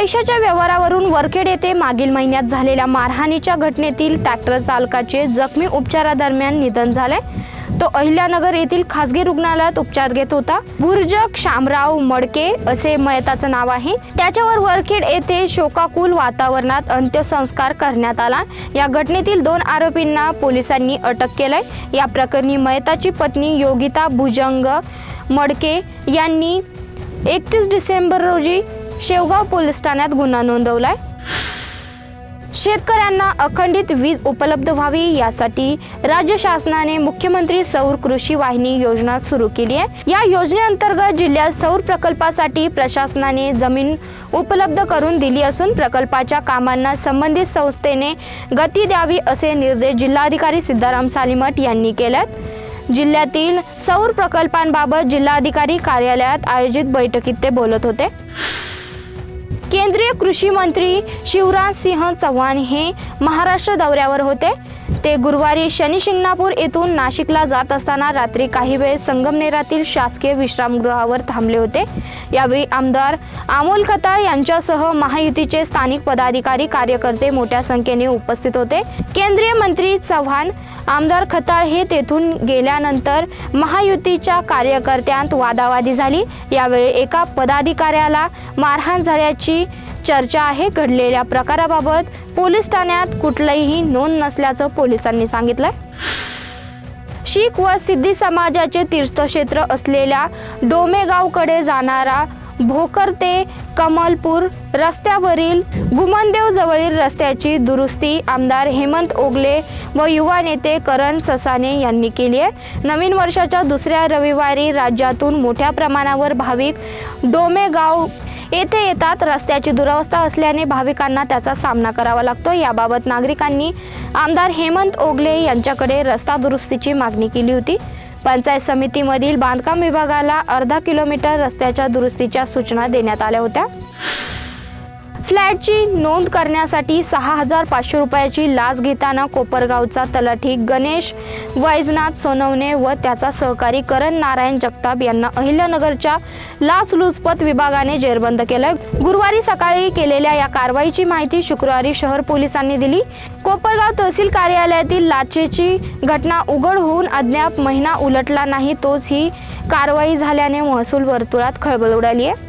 पैशाच्या व्यवहारावरून वरखेड येथे मागील महिन्यात झालेल्या मारहाणीच्या घटनेतील ट्रॅक्टर चालकाचे जखमी उपचारादरम्यान निधन झाले. तो अहिल्यानगर येथील खासगी रुग्णालयात उपचार घेत होता. बुर्जक शामराव मडके असे मयताचं नाव आहे. त्याच्यावर वरखेड येथे शोकाकुल वातावरणात अंत्यसंस्कार करण्यात आला. या घटनेतील दोन आरोपींना पोलिसांनी अटक केलंय. या प्रकरणी मयताची पत्नी योगिता भुजंग मडके यांनी एकतीस डिसेंबर रोजी शेवगाव पोलीस ठाण्यात गुन्हा नोंदवलाय. शेतकऱ्यांना अखंडित वीज उपलब्ध व्हावी यासाठी राज्य शासनाने मुख्यमंत्री सौर कृषी वाहिनी योजना सुरू केली आहे. या योजनेअंतर्गत जिल्ह्यात सौर प्रकल्पासाठी प्रशासनाने जमीन उपलब्ध करून दिली असून प्रकल्पाच्या कामांना संबंधित संस्थेने गती द्यावी असे निर्देश जिल्हाधिकारी सिद्धाराम सालिमठ यांनी केलेत. जिल्ह्यातील सौर प्रकल्पांबाबत जिल्हाधिकारी कार्यालयात आयोजित बैठकीत ते बोलत होते. केंद्रीय कृषी मंत्री शिवराज सिंह चव्हाण हे महाराष्ट्र दौऱ्यावर होते. ते गुरुवारी शनिशिंगणापूर येथून नाशिकला जात असताना रात्री काही वेळ संगमनेरातील शासकीय विश्रामगृहावर थांबले होते. यावेळी आमदार अमोल खताळ यांच्यासह महायुतीचे स्थानिक पदाधिकारी कार्यकर्ते मोठ्या संख्येने उपस्थित होते. केंद्रीय मंत्री चव्हाण आमदार खताळ हे तेथून गेल्यानंतर महायुतीच्या कार्यकर्त्यांत वादावादी झाली. यावेळी एका पदाधिकाऱ्याला मारहाण झाल्याची चर्चा आहे. घडलेल्या प्रकाराबाबत पोलीस ठाण्यात कुठलीही नोंद नसल्याचं पोलिसांनी सांगितलं शीख व सिद्धी समाजाचे तीर्थक्षेत्र असलेल्या डोमेगावकडे जाणारा भोकर ते कमलपूर रस्त्यावरील गुमनदेव जवळील रस्त्याची दुरुस्ती आमदार हेमंत ओगले व युवा नेते करण ससाने यांनी केली आहे. नवीन वर्षाच्या दुसऱ्या रविवारी राज्यातून मोठ्या प्रमाणावर भाविक डोमेगाव येथे येतात. रस्त्याची दुरवस्था असल्याने भाविकांना त्याचा सामना करावा लागतो. याबाबत नागरिकांनी आमदार हेमंत ओगले यांच्याकडे रस्ता दुरुस्तीची मागणी केली होती. पंचायत समितीमधील बांधकाम विभागाला अर्धा किलोमीटर रस्त्याच्या दुरुस्तीच्या सूचना देण्यात आल्या होत्या. फ्लॅटची नोंद करण्यासाठी सहा हजार पाचशे रुपयाची लाच घेताना कोपरगावचा तलाठी गणेश वैजनाथ सोनवणे व त्याचा सहकारी करण नारायण जगताप यांना अहिल्यानगरच्या लाचलुचपत विभागाने जेरबंद केलं. गुरुवारी सकाळी केलेल्या या कारवाईची माहिती शुक्रवारी शहर पोलिसांनी दिली. कोपरगाव तहसील कार्यालयातील लाचेची घटना उघड होऊन अद्याप महिना उलटला नाही तोच ही कारवाई झाल्याने महसूल वर्तुळात खळबळ उडाली आहे.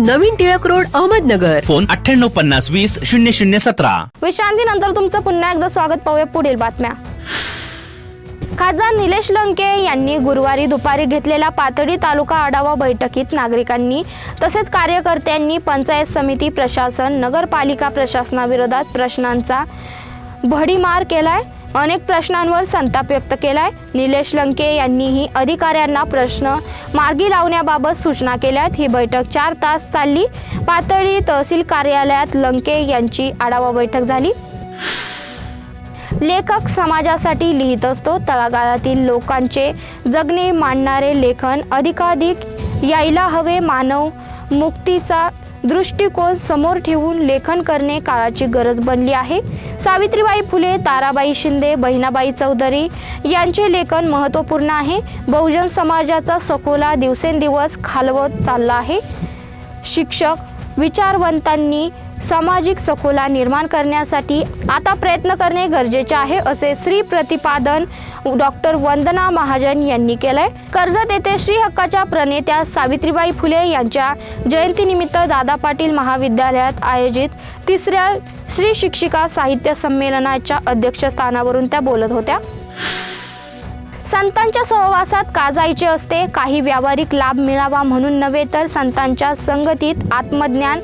नवीन टिळक रोड अहमदनगर. फोन अठ्ठ्याण्णव पन्नास वीस शून्य शून्य सतरा. विश्रांतीनंतर तुमचं पुन्हा एकदा स्वागत पाहूया पुढील बातम्या. खासदार निलेश लंके यांनी गुरुवारी दुपारी घेतलेल्या पाथर्डी तालुका आढावा बैठकीत नागरिकांनी तसेच कार्यकर्त्यांनी पंचायत समिती प्रशासन नगरपालिका प्रशासनाविरोधात प्रश्नांचा भडीमार केलाय. अनेक प्रश्नांवर संताप व्यक्त केलाय. निलेश लंके यांनीही अधिकाऱ्यांना प्रश्न मार्गी लावण्याबाबत सूचना केल्यात. ही बैठक चार तास चालली. पातळी तहसील कार्यालयात लंके यांची आढावा बैठक झाली. लेखक समाजासाठी लिहित असतो. तळागाळातील लोकांचे जगणे मांडणारे लेखन अधिकाधिक यायला हवे. मानव मुक्तीचा दृष्टिकोन समोर ठेवून लेखन करणे काळाची गरज बनली आहे. सावित्रीबाई फुले ताराबाई शिंदे बहिणाबाई चौधरी यांचे लेखन महत्त्वपूर्ण आहे. बहुजन समाजाचा सखोला दिवसेंदिवस खालवत चालला आहे. शिक्षक विचारवंतांनी सामाजिक सखोला निर्माण करण्यासाठी आता प्रयत्न करणे गरजेचे आहे असे श्री प्रतिपादन डॉक्टर वंदना महाजन यांनी केलंय. कर्जत येथे श्री हक्काच्या प्रणेत्या सावित्रीबाई फुले यांच्या जयंतीनिमित्त दादा पाटील महाविद्यालयात आयोजित तिसऱ्या श्री शिक्षिका साहित्य संमेलनाच्या अध्यक्षस्थानावरून त्या बोलत होत्या. संतांच्या सहवासात का जायचे असते? काही व्यावहारिक लाभ मिळावा म्हणून नव्हे तर संतांच्या संगतीत आत्मज्ञान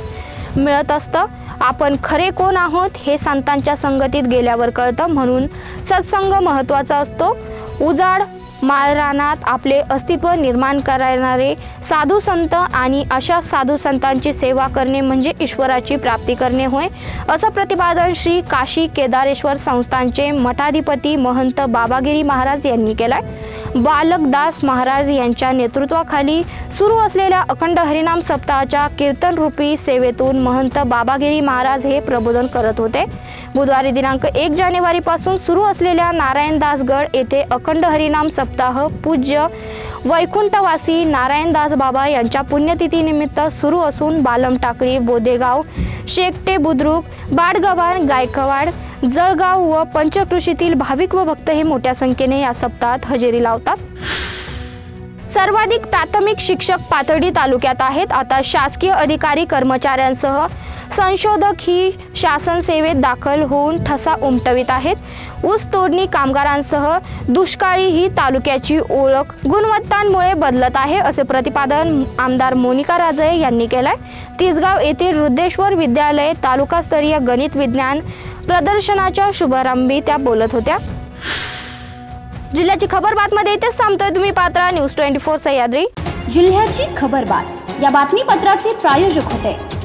मिळत असतं. आपण खरे कोण आहोत हे संतांच्या संगतीत गेल्यावर कळतं. म्हणून सत्संग महत्त्वाचा असतो. उजाड माळरानात आपले अस्तित्व निर्माण करणारे साधू संत आणि अशा साधू संतांची सेवा करणे म्हणजे ईश्वराची प्राप्ती करणे होय. असं प्रतिपादन श्री काशी केदारेश्वर संस्थानचे मठाधिपती महंत बाबागिरी महाराज यांनी केलंय. बालकदास महाराज यांच्या नेतृत्वाखाली सुरू असलेल्या अखंड हरिनाम सप्ताहाच्या कीर्तनरूपी सेवेतून महंत बाबागिरी महाराज हे प्रबोधन करत होते. बुधवारी दिनांक एक जानेवारीपासून सुरू असलेल्या नारायणदासगड येथे अखंड हरिनाम सप्ताह पूज्य वैकुंठवासी नारायणदास बाबा यांच्या पुण्यतिथीनिमित्त सुरू असून बालम टाकळी बोदेगाव शेकटे बुद्रुक बाडगव्हाण गायकवाड जळगाव व पंचकृषीतील भाविक व भक्त हे मोठ्या संख्येने या सप्ताहात हजेरी लावतात. सर्वाधिक प्राथमिक शिक्षक पाथर्डी तालुक्यात आहेत. आता शासकीय अधिकारी कर्मचाऱ्यांसह संशोधक ही शासन सेवेत दाखल होऊन ठसा उमटवित आहेत. ऊस तोडणी कामगारांसह दुष्काळी ही तालुक्याची ओळख गुणवत्तांमुळे बदलत आहे असे प्रतिपादन आमदार मोनिका राजे यांनी केलंय. तिसगाव येथील रुद्रेश्वर विद्यालय तालुकास्तरीय गणित विज्ञान प्रदर्शनाच्या शुभारंभी त्या बोलत होत्या. जिल्ह्याची खबर बातमध्ये इथेच थांबतोय तुम्ही पात्रा न्यूज ट्वेंटी फोर सह्याद्री. जिल्ह्याची खबर बात. या बातमीपत्राचे प्रायोजक होते.